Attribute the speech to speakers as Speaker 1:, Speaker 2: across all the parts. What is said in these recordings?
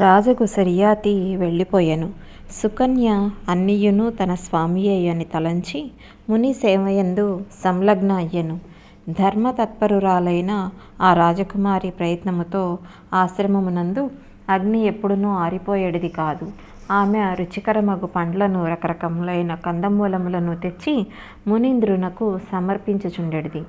Speaker 1: రాజుకు సరియాతి వెళ్ళిపోయెను. సుకన్య అన్నియును తన స్వామి అని తలంచి ముని సేవయందు సంలగ్న అయ్యెను. ధర్మతత్పరురాలైన ఆ రాజకుమారి ప్రయత్నముతో ఆశ్రమమునందు అగ్ని ఎప్పుడునూ ఆరిపోయెడిది కాదు. ఆమె రుచికరమగు పండ్లను రకరకములైన కందమూలములను తెచ్చి మునీంద్రునకు సమర్పించుచుండెడిది.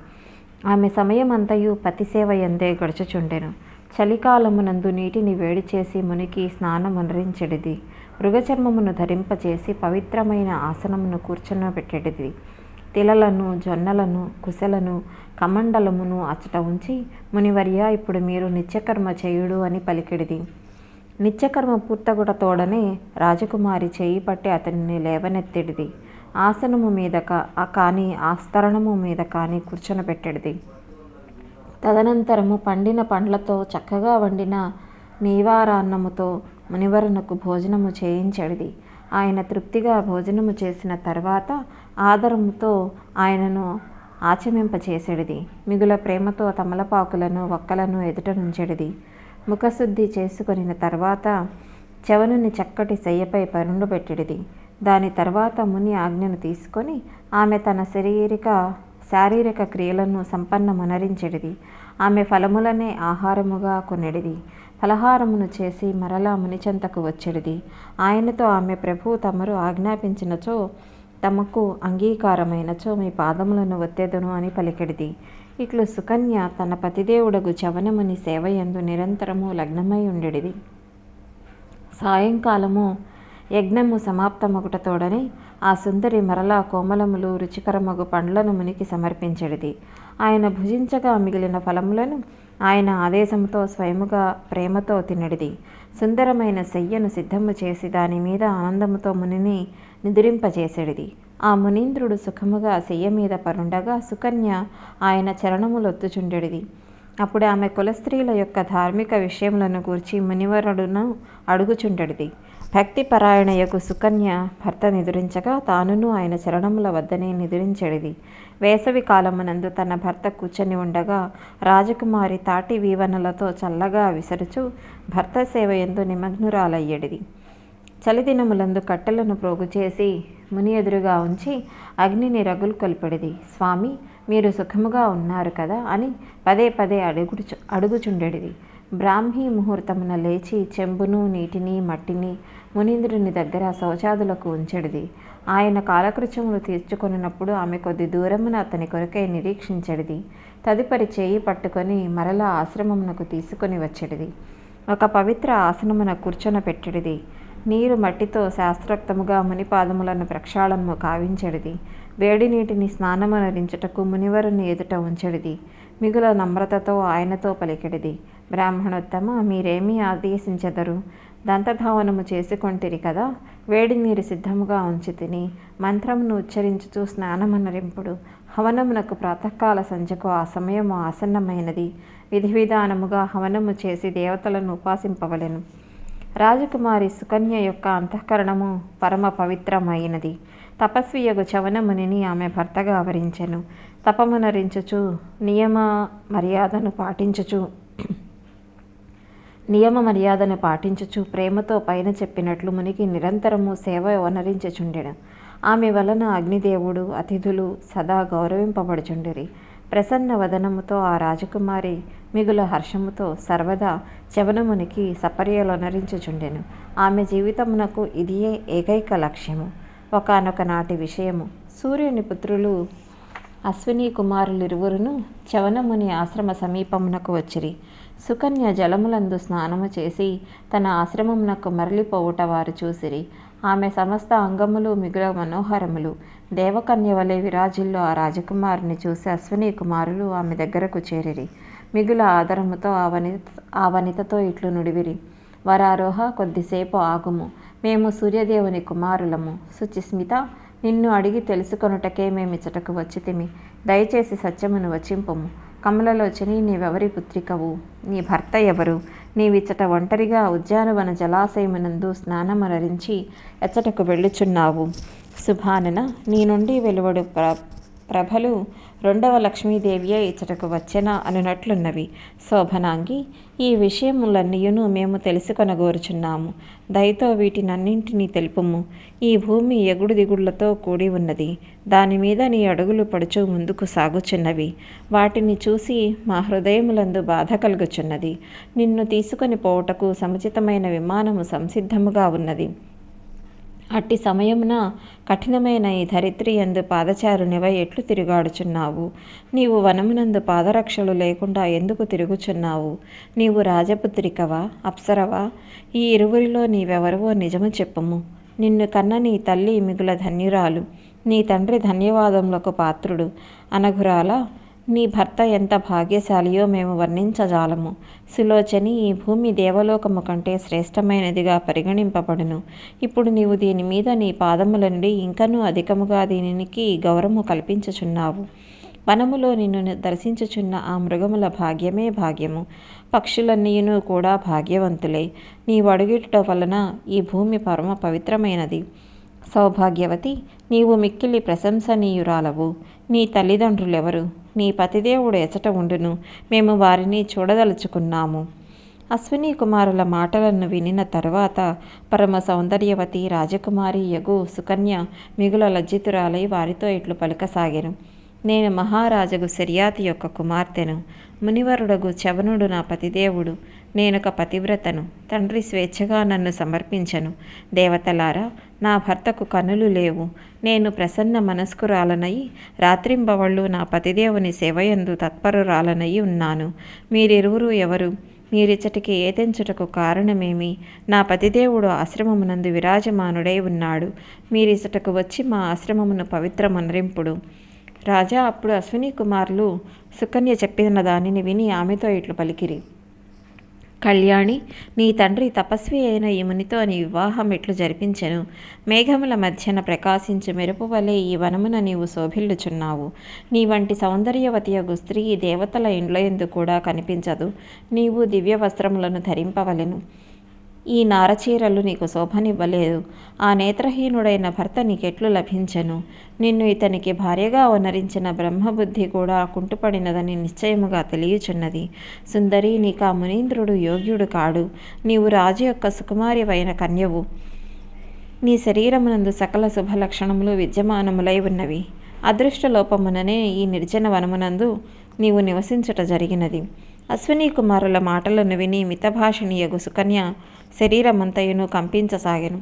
Speaker 1: ఆమె సమయమంతయు పతిసేవయందే గడుచుచుండెను. చలికాలమునందు నీటిని వేడిచేసి మునికి స్నానమునరించెడిది. మృగచర్మమును ధరింపచేసి పవిత్రమైన ఆసనమున కూర్చుండబెట్టెడిది. తిలలను, జొన్నలను, కుశలను, కమండలమును అచ్చట ఉంచి మునివర్యా ఇప్పుడు మీరు నిత్యకర్మ చేయుడు అని పలికెడిది. నిత్యకర్మ పూర్తగుట తోడనే రాజకుమారి చేయిపట్టి అతనిని లేవనెత్తిడిది ఆసనము మీద కాని ఆస్తరణము మీద కాని కూర్చునబెట్టెడిది. తదనంతరము పండిన పండ్లతో చక్కగా వండిన నీవారాన్నముతో మునివరునకు భోజనము చేయించెడిది. ఆయన తృప్తిగా భోజనము చేసిన తర్వాత ఆదరముతో ఆయనను ఆచమింపచేసెడిది. మిగుల ప్రేమతో తమలపాకులను, వక్కలను ఎదుట నుంచెడిది. ముఖశుద్ధి చేసుకొనిన తర్వాత చవనుని చక్కటి శయ్యపై పరుండబెట్టెడిది. దాని తర్వాత ముని ఆజ్ఞను తీసుకొని ఆమె తన శరీరిక శారీరక క్రియలను సంపన్నమునరించెడిది. ఆమె ఫలములనే ఆహారముగా కొనెడిది. ఫలహారమును చేసి మరలా మునిచెంతకు వచ్చెడిది. ఆయనతో ఆమె ప్రభు తమరు ఆజ్ఞాపించినచో తమకు అంగీకారమైనచో మీ పాదములను ఒత్తేదను అని పలికెడిది. ఇట్లు సుకన్య తన పతిదేవుడగు చవనముని సేవయందు నిరంతరము లగ్నమై ఉండెడిది సాయంకాలము యజ్ఞము సమాప్తమగుటతోడని తోడని ఆ సుందరి మరలా కోమలములు రుచికరమగు పండ్లను మునికి సమర్పించెడిది. ఆయన భుజించగా మిగిలిన ఫలములను ఆయన ఆదేశముతో స్వయముగా ప్రేమతో తినడిది సుందరమైన శయ్యను సిద్ధము చేసి దాని మీద ఆనందముతో మునిని నిదురింపచేసెడిది. ఆ మునీంద్రుడు సుఖముగా శయ్యమీద పరుండగా సుకన్య ఆయన చరణములొత్తుచుండెడిది. అప్పుడామె కులస్త్రీల యొక్క ధార్మిక విషయములను గూర్చి మునివరుడును అడుగుచుండెడిది. భక్తిపరాయణయకు సుకన్య భర్త నిదురించగా తానును ఆయన చరణముల వద్దనే నిదురించెడిది. వేసవి కాలమునందు తన భర్త కూర్చొని ఉండగా రాజకుమారి తాటి వీవనలతో చల్లగా విసరుచు భర్త సేవ ఎందు నిమగ్నురాలయ్యడిది చలిదినములందు కట్టెలను ప్రోగుచేసి ముని ఎదురుగా ఉంచి అగ్నిని రగులు కొల్పెడిది స్వామి మీరు సుఖముగా ఉన్నారు కదా అని పదే పదే అడుగుచుండెడిది. బ్రాహ్మీ ముహూర్తమున లేచి చెంబును, నీటిని, మట్టిని మునీంద్రుని దగ్గర శౌచాదులకు ఉంచెడిది. ఆయన కాలకృత్యములు తీర్చుకొనినప్పుడు ఆమె కొద్ది దూరమున అతని కొరకై నిరీక్షించెడిది. తదుపరి చేయి పట్టుకొని మరల ఆశ్రమమునకు తీసుకొని వచ్చెడిది. ఒక పవిత్ర ఆసనమున కూర్చునపెట్టెడిది. నీరు మట్టితో శాస్త్రోక్తముగా మునిపాదములను ప్రక్షాళనము కావించెడిది. వేడినీటిని స్నానమునరించుటకు మునివరుని ఎదుట ఉంచెడిది. మిగుల నమ్రతతో ఆయనతో పలికెడిది. బ్రాహ్మణోత్తమ మీరేమీ ఆదేశించెదరు? దంతధావనము చేసుకొంటిరి కదా! వేడి నీరు సిద్ధముగా ఉంచితిని. మంత్రమును ఉచ్చరించుతూ స్నానమునరింపుడు. హవనమునకు ప్రాతకాల సంధ్యకు ఆ సమయము ఆసన్నమైనది. విధి విధానముగా హవనము చేసి దేవతలను ఉపాసింపవలెను. రాజకుమారి సుకన్య యొక్క అంతఃకరణము పరమ పవిత్రమైనది తపస్వియగు చవనమునిని ఆమె భర్తగా ఆవరించెను తపమునరించుచు నియమ మర్యాదను పాటించుచు ప్రేమతో పైన చెప్పినట్లు మునికి నిరంతరము సేవ వనరించుచుండెను ఆమె వలన అగ్నిదేవుడు, అతిథులు సదా గౌరవింపబడుచుండిరి. ప్రసన్న వదనముతో ఆ రాజకుమారి మిగుల హర్షముతో సర్వదా చవనమునికి సపర్యలొనరించుచుండెను. ఆమె జీవితమునకు ఇదియే ఏకైక లక్ష్యము. ఒకనొక నాటి విషయము. సూర్యుని పుత్రులు అశ్వినీకుమారులిరువురును చ్యవనముని ఆశ్రమ సమీపమునకు వచ్చిరి. సుకన్య జలములందు స్నానము చేసి తన ఆశ్రమమునకు మరలిపోవుట వారు చూసిరి. ఆమె సమస్త అంగములు మిగుల మనోహరములు. దేవకన్యవలె విరాజిల్లు ఆ రాజకుమారుని చూసి అశ్విని కుమారులు ఆమె దగ్గరకు చేరిరి. మిగుల ఆదరముతో ఆ వనిత ఆ వనితతో ఇట్లు నుడివిరి. వరారోహ కొద్దిసేపు ఆగుము. మేము సూర్యదేవుని కుమారులము. సుచిస్మిత నిన్ను అడిగి తెలుసుకొనుటకే మేమిచ్చటకు వచ్చితిమి. దయచేసి సత్యమును వచింపము కమలలోచని నీవెవరి పుత్రికవు? నీ భర్త ఎవరు? నీవిచ్చట ఒంటరిగా ఉద్యానవన జలాశయమునందు స్నానమరించి ఎచ్చటకు వెళ్ళుచున్నావు? శుభానన నీ నుండి వెలువడు ప్రభలు రెండవ లక్ష్మీదేవియే ఇచ్చటకు వచ్చెనా అనునట్లున్నవి. శోభనాంగి ఈ విషయములన్నీయును మేము తెలుసుకొనగోరుచున్నాము. దయతో వీటినన్నింటినీ తెలుపుము. ఈ భూమి ఎగుడు దిగుళ్ళతో కూడి ఉన్నది. దానిమీద నీ అడుగులు పడుచు ముందుకు సాగుచున్నవి. వాటిని చూసి మా హృదయములందు బాధ కలుగుచున్నది. నిన్ను తీసుకొని పోవుటకు సముచితమైన విమానము సంసిద్ధముగా ఉన్నది. అట్టి సమయమున కఠినమైన ఈ ధరిత్రి ఎందు పాదచారునివై ఎట్లు తిరుగాడుచున్నావు? నీవు వనమునందు పాదరక్షలు లేకుండా ఎందుకు తిరుగుచున్నావు? నీవు రాజపుత్రికవా? అప్సరవా? ఈ ఇరువురిలో నీవెవరవో నిజము చెప్పము. నిన్ను కన్న నీ తల్లి మిగుల ధన్యురాలు. నీ తండ్రి ధన్యవాదములకు పాత్రుడు. అనఘురాల? నీ భర్త ఎంత భాగ్యశాలియో మేము వర్ణించజాలము. సులోచని ఈ భూమి దేవలోకము కంటే శ్రేష్టమైనదిగా పరిగణింపబడును. ఇప్పుడు నీవు దీని మీద నీ పాదముల నుండి ఇంకనూ అధికముగా దీనికి గౌరవము కల్పించుచున్నావు. వనములో నిన్ను దర్శించుచున్న ఆ మృగముల భాగ్యమే భాగ్యము. పక్షులన్నీయును కూడా భాగ్యవంతులే. నీ అడుగిట వలన ఈ భూమి పరమ పవిత్రమైనది. సౌభాగ్యవతి నీవు మిక్కిలి ప్రశంసనీయురాలవు. నీ తల్లిదండ్రులెవరు? నీ పతిదేవుడు ఎచట ఉండును. మేము వారిని చూడదలుచుకున్నాము. అశ్విని కుమారుల మాటలను వినిన తరువాత పరమ సౌందర్యవతి రాజకుమారి యగు సుకన్య మిగుల లజ్జితురాలై వారితో ఇట్లు పలుకసాగెను నేను మహారాజగు శర్యాతి యొక్క కుమార్తెను. మునివరుడగు చవనుడు నా పతిదేవుడు. నేనొక పతివ్రతను. తండ్రి స్వేచ్ఛగా నన్ను సమర్పించను. దేవతలారా నా భర్తకు కనులు లేవు. నేను ప్రసన్న మనస్కురాలనై రాత్రింబవళ్ళు నా పతిదేవుని సేవయందు తత్పరురాలనై ఉన్నాను. మీరిరువురు ఎవరు? మీరిచ్చటికి ఏతెంచుటకు కారణమేమి? నా పతిదేవుడు ఆశ్రమమునందు విరాజమానుడై ఉన్నాడు. మీరిచ్చటకు వచ్చి మా ఆశ్రమమును పవిత్రమనరింపుడు. రాజా అప్పుడు అశ్విని కుమారులు సుకన్య చెప్పిన దానిని విని ఆమెతో ఇట్లు పలికిరి. కళ్యాణి నీ తండ్రి తపస్వి అయిన ఈ మునితో నీ వివాహం ఎట్లు జరిపించెను? మేఘముల మధ్యన ప్రకాశించు మెరుపు వలె ఈ వనమున నీవు శోభిల్లుచున్నావు. నీ వంటి సౌందర్యవతియగు స్త్రీ దేవతల ఇండ్ల ఎందు కూడా కనిపించదు. నీవు దివ్య వస్త్రములను ధరింపవలెను. ఈ నారచీరలు నీకు శోభనివ్వలేదు. ఆ నేత్రహీనుడైన భర్త నీకెట్లు లభించను. నిన్ను ఇతనికి భార్యగా వనరించిన బ్రహ్మబుద్ధి కూడా కుంటుపడినదని నిశ్చయముగా తెలియచున్నది. సుందరి నీకా మునీంద్రుడు యోగ్యుడు కాడు. నీవు రాజు యొక్క సుకుమారివైన కన్యవు. నీ శరీరమునందు సకల శుభలక్షణములు విద్యమానములై ఉన్నవి. అదృష్టలోపముననే ఈ నిర్జన వనమునందు నీవు నివసించుట జరిగినది. అశ్విని కుమారుల మాటలను విని మితభాషిణియగు సుకన్య శరీరమంతయును కంపించసాగెను.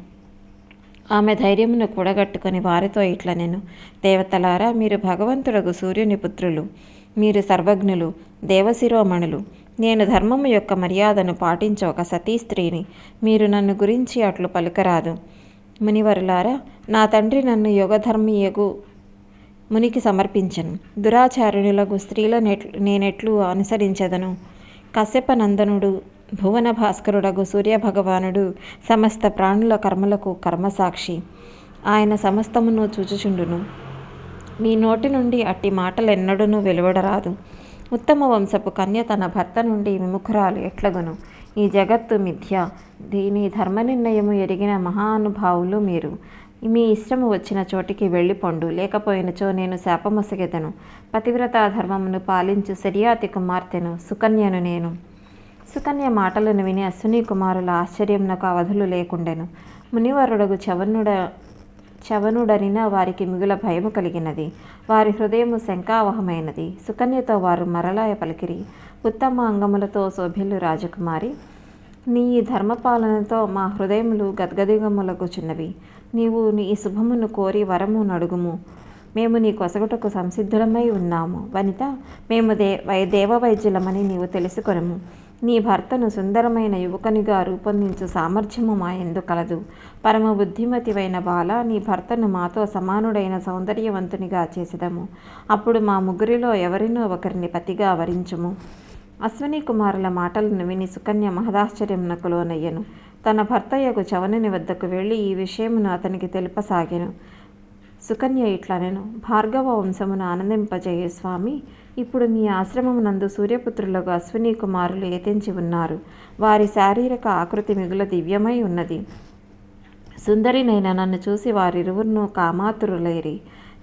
Speaker 1: ఆమె ధైర్యమును కూడగట్టుకుని వారితో ఇట్ల నేను దేవతలారా మీరు భగవంతుడగు సూర్యుని పుత్రులు మీరు సర్వజ్ఞులు దేవశిరోమణులు నేను ధర్మము యొక్క మర్యాదను పాటించే ఒక సతీ స్త్రీని మీరు నన్ను గురించి అట్లు పలుకరాదు. మునివరులారా నా తండ్రి నన్ను యోగధర్మీయగు మునికి సమర్పించను. దురాచారుణులకు స్త్రీల నేనెట్లు అనుసరించెదను. కశ్యపనందనుడు భువన భాస్కరుడగు సూర్యభగవానుడు సమస్త ప్రాణుల కర్మలకు కర్మసాక్షి. ఆయన సమస్తమును చూచుచుండును. మీ నోటి నుండి అట్టి మాటలెన్నడూనూ వెలువడరాదు. ఉత్తమ వంశపు కన్య తన భర్త నుండి విముఖురాలు ఎట్లగును? ఈ జగత్తు మిథ్య. దీని ధర్మ నిర్ణయము ఎరిగిన మహానుభావులు మీరు. మీ ఇష్టము వచ్చిన చోటికి వెళ్ళిపొండు లేకపోయినచో నేను శాపమొసగెదను. పతివ్రత ధర్మమును పాలించు శర్యాతి కుమార్తెను సుకన్యను నేను. సుకన్య మాటలను విని అశ్విని కుమారుల ఆశ్చర్యం నాకు అవధులు లేకుండెను. మునివరుడగు చవనుడ చవనుడనిన వారికి మిగుల భయము కలిగినది. వారి హృదయము శంకావహమైనది. సుకన్యతో వారు మరలాయ పలికిరి. ఉత్తమ అంగములతో శోభిల్లు రాజకుమారి. నీ ఈ ధర్మపాలనతో మా హృదయములు గద్గదిగములగుచున్నవి. నీవు నీ శుభమును కోరి వరము నడుగుము. మేము నీ కొసగుటకు సంసిద్ధులమై ఉన్నాము. వనిత మేము దే వై దేవవైద్యులమని నీవు తెలుసుకొనము. నీ భర్తను సుందరమైన యువకునిగా రూపొందించు సామర్థ్యము మా ఎందు కలదు. పరమ బుద్ధిమతివైన బాల నీ భర్తను మాతో సమానుడైన సౌందర్యవంతునిగా చేసేదము. అప్పుడు మా ముగ్గురిలో ఎవరినో ఒకరిని పతిగా వరించుము. అశ్విని కుమారుల మాటలను విని సుకన్య మహదాశ్చర్యమునకు లోనయ్యను. తన భర్తయ్యకు చవనని వద్దకు వెళ్ళి ఈ విషయమును అతనికి తెలుపసాగాను. సుకన్య ఇట్లనెను భార్గవ వంశమును ఆనందింపజేయే స్వామి ఇప్పుడు మీ ఆశ్రమమునందు సూర్యపుత్రులకు అశ్విని కుమారులు ఏతించి ఉన్నారు. వారి శారీరక ఆకృతి మిగుల దివ్యమై ఉన్నది. సుందరినైన నన్ను చూసి వారిరువురును కామాతురులేరి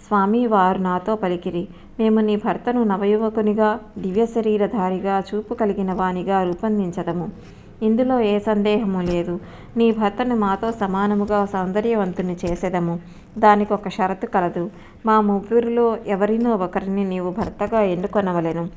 Speaker 1: స్వామి వారు నాతో పలికిరి. మేము నీ భర్తను నవయువకునిగా దివ్య శరీరధారిగా చూపు కలిగిన వానిగా రూపొందించదము. ఇందులో ఏ సందేహము లేదు. నీ భర్తను మాతో సమానముగా సౌందర్యవంతుని చేసేదము. దానికి ఒక షరతు కలదు. మా ముగ్గురిలో ఎవరినో ఒకరిని నీవు భర్తగా ఎన్నుకొనవలెను.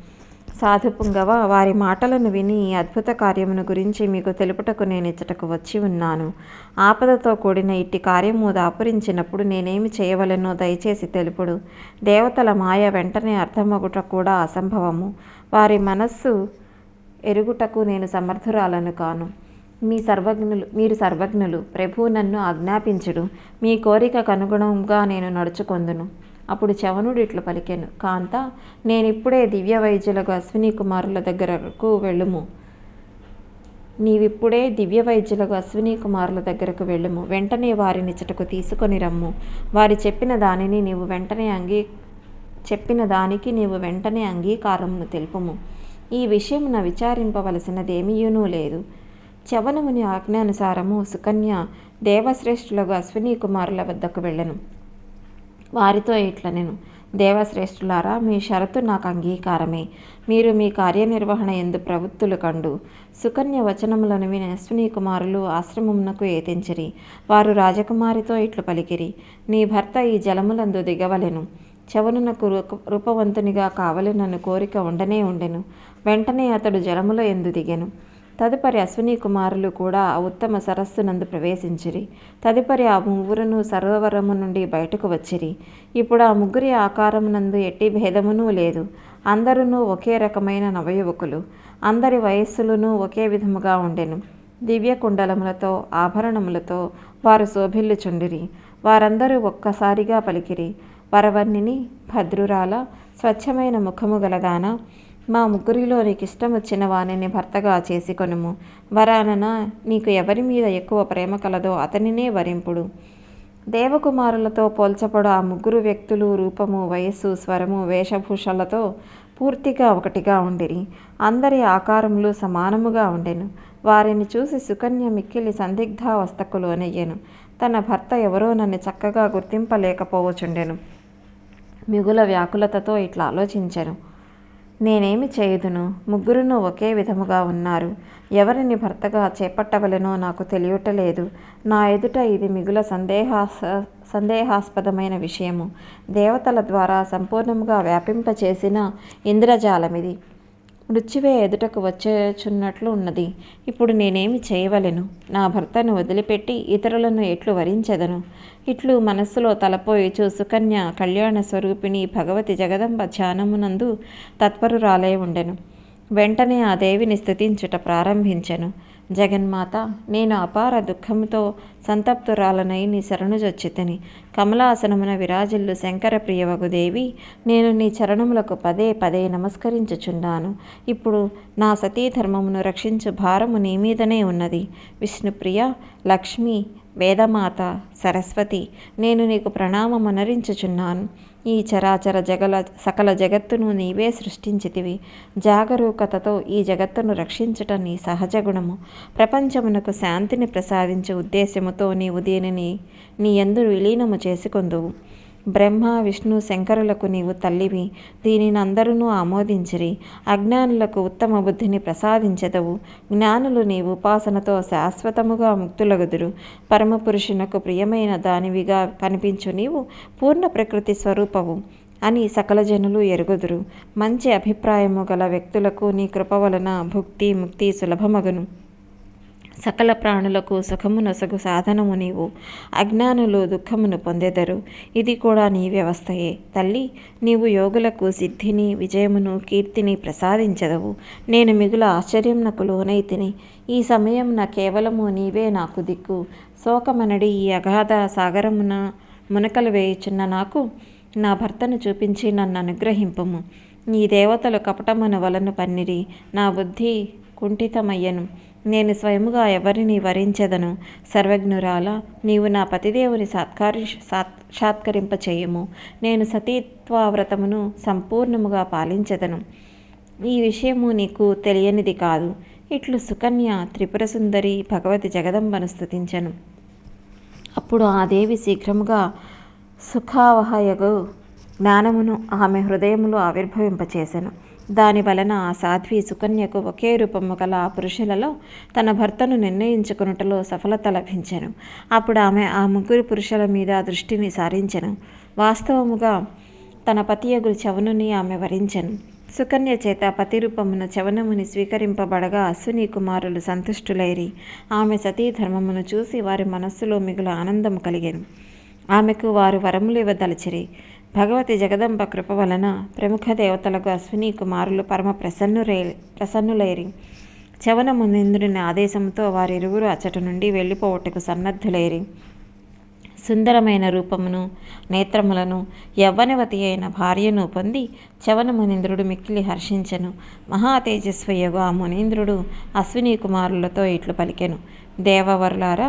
Speaker 1: సాధుపుంగవ వారి మాటలను విని ఈ అద్భుత కార్యమును గురించి మీకు తెలుపుటకు నేను ఇచ్చటకు వచ్చి ఉన్నాను. ఆపదతో కూడిన ఇట్టి కార్యము దాపురించినప్పుడు నేనేమి చేయవలెనో దయచేసి తెలుపుడు. దేవతల మాయ వెంటనే అర్థమగుట కూడా అసంభవము. వారి మనస్సు ఎరుగుటకు నేను సమర్థురాలను కాను. మీ సర్వజ్ఞులు మీరు సర్వజ్ఞులు ప్రభువు నన్ను ఆజ్ఞాపించుడు. మీ కోరికకు అనుగుణంగా నేను నడుచుకొందును. అప్పుడు చవనుడు ఇట్లు పలికెను. కాంత నేనిప్పుడే దివ్య వైద్యులకు అశ్విని కుమారుల దగ్గరకు వెళ్ళుము. నీవిప్పుడే దివ్య వైద్యులకు అశ్విని కుమారుల దగ్గరకు వెళ్ళుము. వెంటనే వారిని చిటకు తీసుకొని రమ్ము. వారి చెప్పిన దానిని నీవు వెంటనే అంగీ చెప్పిన దానికి నీవు వెంటనే అంగీకారమును తెలుపుము. ఈ విషయమున విచారింపవలసినదేమీయునూ లేదు. చవనముని ఆజ్ఞానుసారము సుకన్య దేవశ్రేష్ఠులకు అశ్విని కుమారుల వద్దకు వెళ్ళెను. వారితో ఇట్లనెను. దేవశ్రేష్ఠులారా మీ షరతు నాకు అంగీకారమే. మీరు మీ కార్యనిర్వహణ ఎందు ప్రవృత్తులు కండు. సుకన్య వచనములను విని అశ్విని కుమారులు ఆశ్రమమునకు ఏతించిరి. వారు రాజకుమారితో ఇట్లు పలికిరి. నీ భర్త ఈ జలములందు దిగవలెను. చవనునకు రూపవంతునిగా కావలెనను కోరిక ఉండనే ఉండెను. వెంటనే అతడు జలములో ఎందు దిగెను. తదుపరి అశ్విని కుమారులు కూడా ఆ ఉత్తమ సరస్సునందు ప్రవేశించిరి. తదుపరి ఆ ముగ్గురును సరోవరము నుండి బయటకు వచ్చిరి. ఇప్పుడు ఆ ముగ్గురి ఆకారమునందు ఎట్టి భేదమునూ లేదు. అందరునూ ఒకే రకమైన నవయువకులు. అందరి వయస్సులను ఒకే విధముగా ఉండెను. దివ్య కుండలములతో ఆభరణములతో వారు శోభిల్లుచుండిరి. వారందరూ ఒక్కసారిగా పలికిరి. వరవర్ణిని భద్రురాల స్వచ్ఛమైన ముఖము గలదాన. మా ముగ్గురిలో నీకు ఇష్టం వచ్చిన వానిని భర్తగా చేసుకొనుము. వరానన నీకు ఎవరి మీద ఎక్కువ ప్రేమ కలదో అతనినే వరింపుడు. దేవకుమారులతో పోల్చబడు ఆ ముగ్గురు వ్యక్తులు రూపము వయస్సు స్వరము వేషభూషలతో పూర్తిగా ఒకటిగా ఉండిరి. అందరి ఆకారములు సమానముగా ఉండెను. వారిని చూసి సుకన్య మిక్కిలి సందిగ్ధావస్థకు లోనయ్యాను. తన భర్త ఎవరో నన్ను చక్కగా గుర్తింపలేకపోవచుండెను. మిగుల వ్యాకులతతో ఇట్లా ఆలోచించెను నేనేమి చేయుదును? ముగ్గురును ఒకే విధముగా ఉన్నారు. ఎవరిని భర్తగా చేపట్టవలెనో నాకు తెలియటలేదు. నా ఎదుట ఇది మిగుల సందేహాస సందేహాస్పదమైన విషయము. దేవతల ద్వారా సంపూర్ణముగా వ్యాపింపచేసిన ఇంద్రజాలమిది. మృత్యువే ఎదుటకు వచ్చేచున్నట్లు ఉన్నది. ఇప్పుడు నేనేమి చేయవలెను? నా భర్తను వదిలిపెట్టి ఇతరులను ఎట్లు వరించెదను? ఇట్లు మనస్సులో తలపోయిచు సుకన్య కళ్యాణ స్వరూపిణి భగవతి జగదంబ ధ్యానమునందు తత్పరురాలై ఉండెను. వెంటనే ఆ దేవిని స్థుతించుట ప్రారంభించెను. జగన్మాత నేను అపార దుఃఖముతో సంతప్తురాలనై నీ శరణుజొచ్చితిని కమలాసనమున విరాజిల్లు శంకర ప్రియవగు దేవి నేను నీ చరణములకు పదే పదే నమస్కరించుచున్నాను. ఇప్పుడు నా సతీధర్మమును రక్షించు భారము నీ మీదనే ఉన్నది. విష్ణుప్రియ లక్ష్మి వేదమాత సరస్వతి నేను నీకు ప్రణామమనరించుచున్నాను ఈ చరాచర జగల సకల జగత్తును నీవే సృష్టించితివి. జాగరూకతతో ఈ జగత్తును రక్షించుట నీ సహజ గుణము. ప్రపంచమునకు శాంతిని ప్రసాదించే ఉద్దేశముతో నీవు దీనిని నీ ఎందు విలీనము చేసుకొందువు. బ్రహ్మ విష్ణు శంకరులకు నీవు తల్లివి. దీనిని అందరూ ఆమోదించిరి. అజ్ఞానులకు ఉత్తమ బుద్ధిని ప్రసాదించెదవు. జ్ఞానులు నీ ఉపాసనతో శాశ్వతముగా ముక్తులగుదురు. పరమపురుషునకు ప్రియమైన దానివిగా కనిపించు నీవు పూర్ణ ప్రకృతి స్వరూపవు అని సకల జనులు ఎరుగుదురు. మంచి అభిప్రాయము గల వ్యక్తులకు నీ కృప వలన భుక్తి ముక్తి సులభమగును. సకల ప్రాణులకు సుఖమునొసగు సాధనము నీవు. అజ్ఞానులు దుఃఖమును పొందెదరు. ఇది కూడా నీ వ్యవస్థయే. తల్లి నీవు యోగులకు సిద్ధిని విజయమును కీర్తిని ప్రసాదించదవు. నేను మిగుల ఆశ్చర్యంనకు లోనైతిని ఈ సమయమున కేవలము నీవే నాకు దిక్కు. శోకమనడి ఈ అగాధ సాగరమున మునకలు వేయుచున్న నాకు నా భర్తను చూపించి నన్ను అనుగ్రహింపము. నీ దేవతలు కపటమున వలను పన్నిరి. నా బుద్ధి కుంఠితమయ్యను. నేను స్వయముగా ఎవరిని వరించెదను? సర్వజ్ఞురాల నీవు నా పతిదేవుని సత్కారి సాక్షాత్కరింప చేయము నేను సతీత్వావ్రతమును సంపూర్ణముగా పాలించెదను. ఈ విషయము నీకు తెలియనిది కాదు. ఇట్లు సుకన్య త్రిపుర సుందరి భగవతి జగదంబను స్థుతించను అప్పుడు ఆ దేవి శీఘ్రముగా సుఖావహయగు జ్ఞానమును ఆమె హృదయములో ఆవిర్భవింపచేసెను. దాని వలన ఆ సాధ్వి సుకన్యకు ఒకే రూపము గల ఆ పురుషులలో తన భర్తను నిర్ణయించుకున్నటలో సఫలత లభించెను. అప్పుడు ఆమె ఆ ముగ్గురు పురుషుల మీద దృష్టిని సారించెను. వాస్తవముగా తన పతియగురు చవనుని ఆమె వరించెను. సుకన్య చేత పతి రూపమున చవనముని స్వీకరింపబడగా అశ్విని కుమారులు సంతుష్టులైరి. ఆమె సతీ ధర్మమును చూసి వారి మనస్సులో మిగులు ఆనందం కలిగాను. ఆమెకు వారు వరములు ఇవ్వదలచిరి. భగవతి జగదంబ కృప వలన ప్రముఖ దేవతలకు అశ్విని కుమారులు పరమ ప్రసన్నురే ప్రసన్నులైరి. చవన మునింద్రుని ఆదేశంతో వారిరువురు అచ్చట నుండి వెళ్ళిపోవటకు సన్నద్ధులైరి. సుందరమైన రూపమును నేత్రములను యవ్వనవతి అయిన భార్యను పొంది చవన మునీంద్రుడు మిక్కిలి హర్షించెను. మహా తేజస్వయగు ఆ మునీంద్రుడు అశ్విని కుమారులతో ఇట్లు పలికెను. దేవవరులారా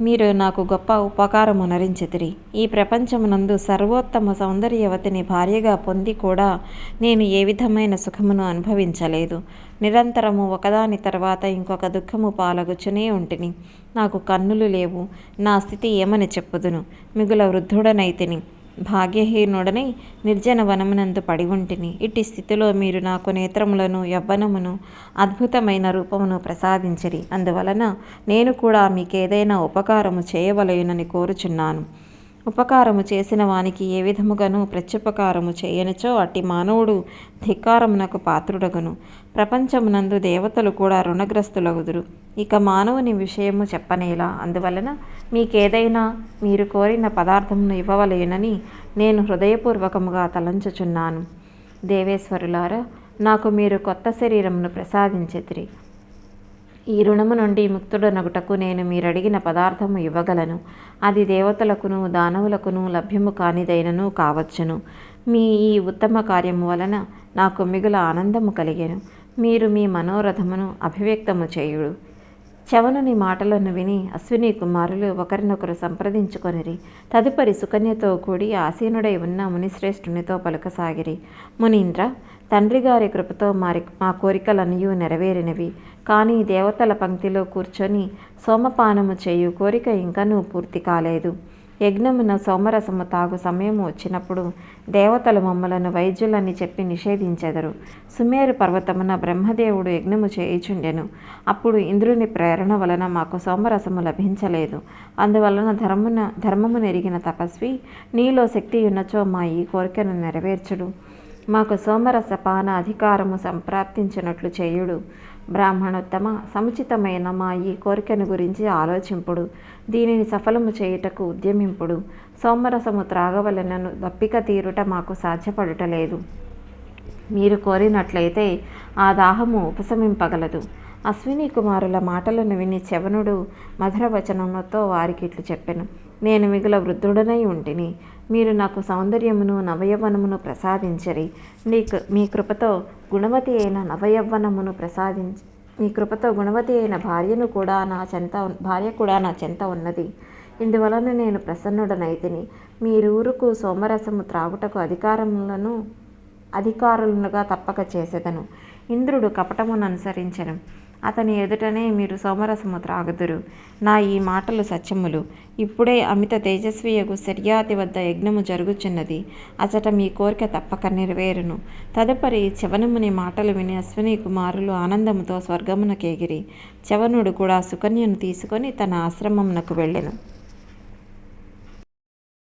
Speaker 1: మీరు నాకు గొప్ప ఉపకారము నరించితిరి ఈ ప్రపంచమునందు సర్వోత్తమ సౌందర్యవతిని భార్యగా పొంది కూడా నేను ఏ విధమైన సుఖమును అనుభవించలేదు. నిరంతరము ఒకదాని తర్వాత ఇంకొక దుఃఖము పాలగుచునే ఉంటిని. నాకు కన్నులు లేవు. నా స్థితి ఏమని చెప్పుదును? మిగుల వృద్ధుడనైతిని. భాగ్యహీనుడనై నిర్జన వనమునందు పడి ఉంటిని ఇట్టి స్థితిలో మీరు నాకు నేత్రములను యవ్వనమును అద్భుతమైన రూపమును ప్రసాదించిరి. అందువలన నేను కూడా మీకేదైనా ఉపకారము చేయవలయునని కోరుచున్నాను. ఉపకారము చేసిన వానికి ఏ విధముగాను ప్రత్యుపకారము చేయనిచో అట్టి మానవుడు ధిక్కారమునకు పాత్రుడగును. ప్రపంచమునందు దేవతలు కూడా రుణగ్రస్తులగుదురు. ఇక మానవుని విషయము చెప్పనేలా. అందువలన మీకేదైనా మీరు కోరిన పదార్థమును ఇవ్వవలేనని నేను హృదయపూర్వకముగా తలంచుచున్నాను. దేవేశ్వరులారా నాకు మీరు కొత్త శరీరమును ప్రసాదించితిరి. ఈ రుణము నుండి ముక్తుడనగుటకు నేను మీరడిగిన పదార్థము ఇవ్వగలను. అది దేవతలకును దానవులకును లభ్యము కానిదైనను కావచ్చును. మీ ఈ ఉత్తమ కార్యము వలన నాకు మిగుల ఆనందము కలిగెను. మీరు మీ మనోరథమును అభివ్యక్తము చేయుడు. చవనుని మాటలను విని అశ్విని కుమారులు ఒకరినొకరు సంప్రదించుకొనిరి. తదుపరి సుకన్యతో కూడి ఆసీనుడై ఉన్న మునిశ్రేష్ఠునితో పలుకసాగిరి. మునీంద్ర తండ్రి గారి కృపతో మారి మా కోరికలనియు నెరవేరినవి. కానీ దేవతల పంక్తిలో కూర్చొని సోమపానము చేయు కోరిక ఇంకనూ పూర్తి కాలేదు. యజ్ఞమున సోమరసము తాగు సమయము వచ్చినప్పుడు దేవతలు మమ్మలను వైద్యులని చెప్పి నిషేధించెదరు. సుమేరు పర్వతమున బ్రహ్మదేవుడు యజ్ఞము చేయుచుండెను. అప్పుడు ఇంద్రుని ప్రేరణ వలన మాకు సోమరసము లభించలేదు. అందువలన ధర్మమున ధర్మము నెరిగిన తపస్వి నీలో శక్తి ఉన్నచో మా ఈ కోరికను నెరవేర్చుడు. మాకు సోమరస పాన అధికారము సంప్రాప్తించినట్లు చేయుడు. బ్రాహ్మణోత్తమ సముచితమైన మా ఈ కోరికను గురించి ఆలోచింపుడు. దీనిని సఫలము చేయుటకు ఉద్యమింపుడు. సోమరసము త్రాగవలనను దప్పిక తీరుట మాకు సాధ్యపడుటలేదు. మీరు కోరినట్లయితే ఆ దాహము ఉపశమింపగలదు. అశ్విని కుమారుల మాటలను విని చవనుడు మధురవచనముతో వారికి ఇట్లు చెప్పెను. నేను మిగుల వృద్ధుడనై ఉంటిని. మీరు నాకు సౌందర్యమును నవయవ్వనమును ప్రసాదించరి. నీ మీ కృపతో గుణవతి అయిన నవయవ్వనమును ప్రసాదించి మీ కృపతో గుణవతి అయిన భార్యను కూడా నా చెంత భార్య కూడా నా చెంత ఉన్నది. ఇందువలన నేను ప్రసన్నుడనైతిని. మీరూరుకు సోమరసము త్రాగుటకు అధికారములను అధికారులుగా తప్పక చేసేదను. ఇంద్రుడు కపటమును అనుసరించను అతని ఎదుటనే మీరు సోమరసము త్రాగుదురు. నా ఈ మాటలు సత్యములు. ఇప్పుడే అమిత తేజస్వియకు శర్యాతి వద్ద యజ్ఞము జరుగుచున్నది. అచట మీ కోరిక తప్పక నెరవేరును. తదుపరి చవనముని మాటలు విని అశ్విని కుమారులు ఆనందముతో స్వర్గమునకేగిరి. చవనుడు కూడా సుకన్యను తీసుకొని తన ఆశ్రమమునకు వెళ్ళెను.